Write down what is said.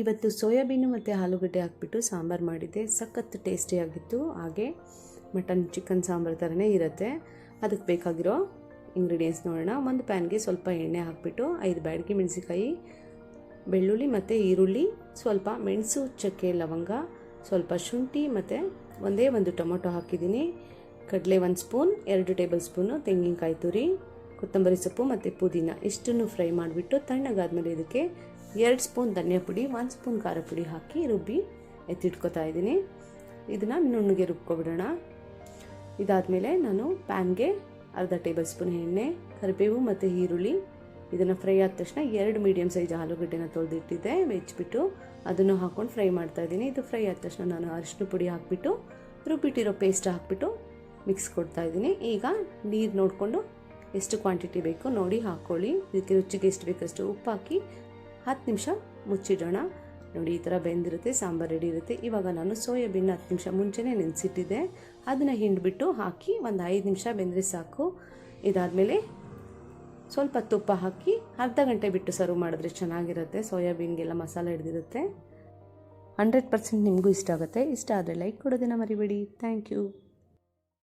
ಇವತ್ತು ಸೋಯಾಬೀನು ಮತ್ತು ಆಲೂಗಡ್ಡೆ ಹಾಕ್ಬಿಟ್ಟು ಸಾಂಬಾರು ಮಾಡಿದ್ದೆ. ಸಖತ್ ಟೇಸ್ಟಿಯಾಗಿತ್ತು ಹಾಗೆ ಮಟನ್ ಚಿಕನ್ ಸಾಂಬಾರು ಥರನೇ ಇರುತ್ತೆ. ಅದಕ್ಕೆ ಬೇಕಾಗಿರೋ ಇಂಗ್ರೀಡಿಯೆಂಟ್ಸ್ ನೋಡೋಣ. ಒಂದು ಪ್ಯಾನ್ಗೆ ಸ್ವಲ್ಪ ಎಣ್ಣೆ ಹಾಕ್ಬಿಟ್ಟು ಐದು ಬ್ಯಾಡಗಿ ಮೆಣಸಿಕಾಯಿ ಬೆಳ್ಳುಳ್ಳಿ ಮತ್ತು ಈರುಳ್ಳಿ, ಸ್ವಲ್ಪ ಮೆಣಸು, ಚಕ್ಕೆ, ಲವಂಗ, ಸ್ವಲ್ಪ ಶುಂಠಿ ಮತ್ತು ಒಂದೇ ಒಂದು ಟೊಮೊಟೊ ಹಾಕಿದ್ದೀನಿ. ಕಡಲೆ ಒಂದು ಸ್ಪೂನ್, ಎರಡು ಟೇಬಲ್ ಸ್ಪೂನು ತೆಂಗಿನಕಾಯಿ ತುರಿ, ಕೊತ್ತಂಬರಿ ಸೊಪ್ಪು ಮತ್ತು ಪುದೀನ ಇಷ್ಟನ್ನು ಫ್ರೈ ಮಾಡಿಬಿಟ್ಟು ತಣ್ಣಗಾದ್ಮೇಲೆ ಇದಕ್ಕೆ ಎರಡು ಸ್ಪೂನ್ ಧನಿಯಾ ಪುಡಿ, ಒಂದು ಸ್ಪೂನ್ ಖಾರ ಪುಡಿ ಹಾಕಿ ರುಬ್ಬಿ ಎತ್ತಿಟ್ಕೊತಾ ಇದ್ದೀನಿ. ಇದನ್ನು ನುಣ್ಣಗೆ ರುಬ್ಕೊಬಿಡೋಣ. ಇದಾದಮೇಲೆ ನಾನು ಪ್ಯಾನ್ಗೆ ಅರ್ಧ ಟೇಬಲ್ ಸ್ಪೂನ್ ಎಣ್ಣೆ, ಕರಿಬೇವು ಮತ್ತು ಈರುಳ್ಳಿ ಇದನ್ನು ಫ್ರೈ ಆದ ತಕ್ಷಣ ಎರಡು ಮೀಡಿಯಮ್ ಸೈಜ್ ಆಲೂಗಡ್ಡೆನ ತೊಳೆದಿಟ್ಟಿದ್ದೆ, ಮೆಚ್ಚಿಬಿಟ್ಟು ಅದನ್ನು ಹಾಕ್ಕೊಂಡು ಫ್ರೈ ಮಾಡ್ತಾ ಇದ್ದೀನಿ. ಇದು ಫ್ರೈ ಆದ ತಕ್ಷಣ ನಾನು ಅರಿಶಿನ ಪುಡಿ ಹಾಕಿಬಿಟ್ಟು, ರುಬ್ಬಿಟ್ಟಿರೋ ಪೇಸ್ಟ್ ಹಾಕಿಬಿಟ್ಟು ಮಿಕ್ಸ್ ಕೊಡ್ತಾ ಇದ್ದೀನಿ. ಈಗ ನೀರು ನೋಡಿಕೊಂಡು ಎಷ್ಟು ಕ್ವಾಂಟಿಟಿ ಬೇಕೋ ನೋಡಿ ಹಾಕ್ಕೊಳ್ಳಿ ಇದಕ್ಕೆ ರುಚಿಗೆ ಎಷ್ಟು ಬೇಕಷ್ಟು ಉಪ್ಪು ಹಾಕಿ ಹತ್ತು ನಿಮಿಷ ಮುಚ್ಚಿಡೋಣ. ನೋಡಿ, ಈ ಥರ ಬೆಂದಿರುತ್ತೆ, ಸಾಂಬಾರು ರೆಡಿ ಇರುತ್ತೆ. ಇವಾಗ ನಾನು ಸೋಯಾಬೀನ್ ಹತ್ತು ನಿಮಿಷ ಮುಂಚೆನೇ ನೆನೆಸಿಟ್ಟಿದ್ದೆ. ಅದನ್ನು ಹಿಂಡಿಬಿಟ್ಟು ಹಾಕಿ ಒಂದು ಐದು ನಿಮಿಷ ಬೆಂದರೆ ಸಾಕು. ಇದಾದಮೇಲೆ ಸ್ವಲ್ಪ ತುಪ್ಪ ಹಾಕಿ ಅರ್ಧ ಗಂಟೆ ಬಿಟ್ಟು ಸರ್ವ್ ಮಾಡಿದ್ರೆ ಚೆನ್ನಾಗಿರುತ್ತೆ. ಸೋಯಾಬೀನ್ಗೆಲ್ಲ ಮಸಾಲೆ ಹಿಡಿದಿರುತ್ತೆ. ಹಂಡ್ರೆಡ್ ಪರ್ಸೆಂಟ್ ನಿಮಗೂ ಇಷ್ಟ ಆಗುತ್ತೆ. ಇಷ್ಟ ಆದರೆ ಲೈಕ್ ಕೊಡೋದನ್ನು ಮರಿಬೇಡಿ. Thank you